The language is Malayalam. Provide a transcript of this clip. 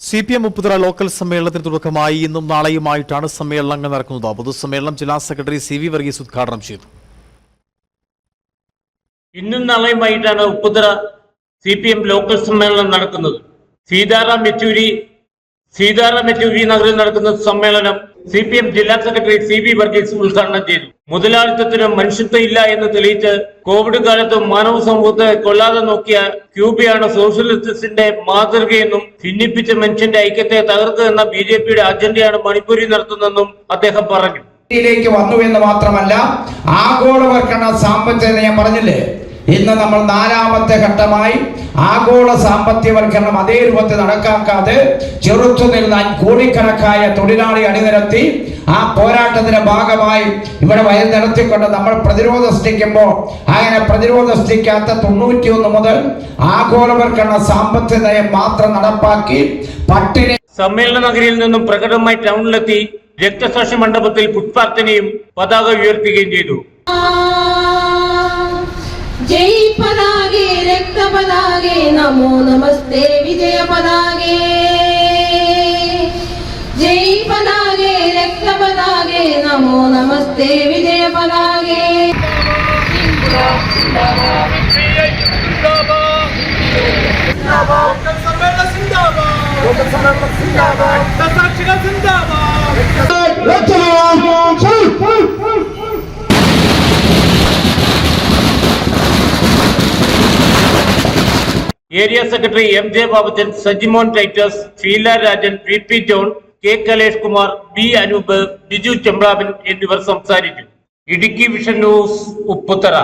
C P M Upputhara local സമ്മേളനത്തിന് തുടക്കമായി. ഇന്നും നാളെയുമായിട്ടാണ് സമ്മേളനങ്ങൾ നടക്കുന്നത്. പൊതുസമ്മേളനം ജില്ലാ സെക്രട്ടറി സി വി വർഗീസ് ഉദ്ഘാടനം ചെയ്തു. ഇന്നും നാളെയുമായിട്ടാണ് Upputhara C P M local സമ്മേളനം നടക്കുന്നത്. സീതാറാം യെച്ചൂരി സീതാറാം യെച്ചൂരി നഗറിൽ നടക്കുന്ന സമ്മേളനം സി പി എം ജില്ലാ സെക്രട്ടറി സി വി വർഗീസ് ഉദ്ഘാടനം ചെയ്തു. മുതലാളിത്തത്തിന് മനുഷ്യത്വം ഇല്ല എന്ന് തെളിയിച്ച് കോവിഡ് കാലത്ത് മാനവ സമൂഹത്തെ കൊല്ലാതെ നോക്കിയ ക്യൂബയാണ് സോഷ്യലിസ്റ്റിന്റെ മാതൃകയെന്നും ഭിന്നിപ്പിച്ച മനുഷ്യന്റെ ഐക്യത്തെ തകർക്കുക എന്ന ബി ജെ പിയുടെ അജണ്ടയാണ് മണിപ്പൂരിൽ നടത്തുന്നതെന്നും അദ്ദേഹം പറഞ്ഞു. ഇന്ത്യയിലേക്ക് വന്നു എന്ന് മാത്രമല്ല ആഗോളവർക്കണ സാമ്പത്തിക ഞാൻ പറഞ്ഞില്ലേ? ഇന്ന് നമ്മൾ നാലാമത്തെ ഘട്ടമായി ആഗോള സാമ്പത്തികവൽക്കരണം അതേ രൂപത്തിൽ നടക്കാക്കാതെ ചെറുത്തു നിന്ന കോടിക്കണക്കായ തൊഴിലാളി അണിനിരത്തി ആ പോരാട്ടത്തിന്റെ ഭാഗമായി ഇവിടെ വയൽ നടത്തിക്കൊണ്ട് നമ്മൾ പ്രതിരോധം സൃഷ്ടിക്കുമ്പോൾ അങ്ങനെ പ്രതിരോധം സൃഷ്ടിക്കാത്ത തൊണ്ണൂറ്റിയൊന്ന് മുതൽ ആഗോളവർക്കുള്ള സാമ്പത്തിക നയം മാത്രം നടപ്പാക്കി പട്ടിണി സമ്മേളന നഗരിയിൽ നിന്നും പ്രകടമായി ടൗണിലെത്തി രക്തസാക്ഷി മണ്ഡപത്തിൽ പുഷ്പാർത്ഥനയും പതാക ഉയർത്തുകയും ചെയ്തു. ജയ് പതാകെ രക്തപതാകെ നമോ നമസ്തേ വിജയ പതാകെ നമോ നമസ്തേ വിജയ പതാകേ area secretary M J Babachan Sajimon Titus Sheela Rajan P P John K Kalesh Kumar B Anoop Biju ചെമ്പ്രാബിൻ എന്നിവർ സംസാരിച്ചു ഇടുക്കി വിഷൻ ന്യൂസ് ഉപ്പുത്തറ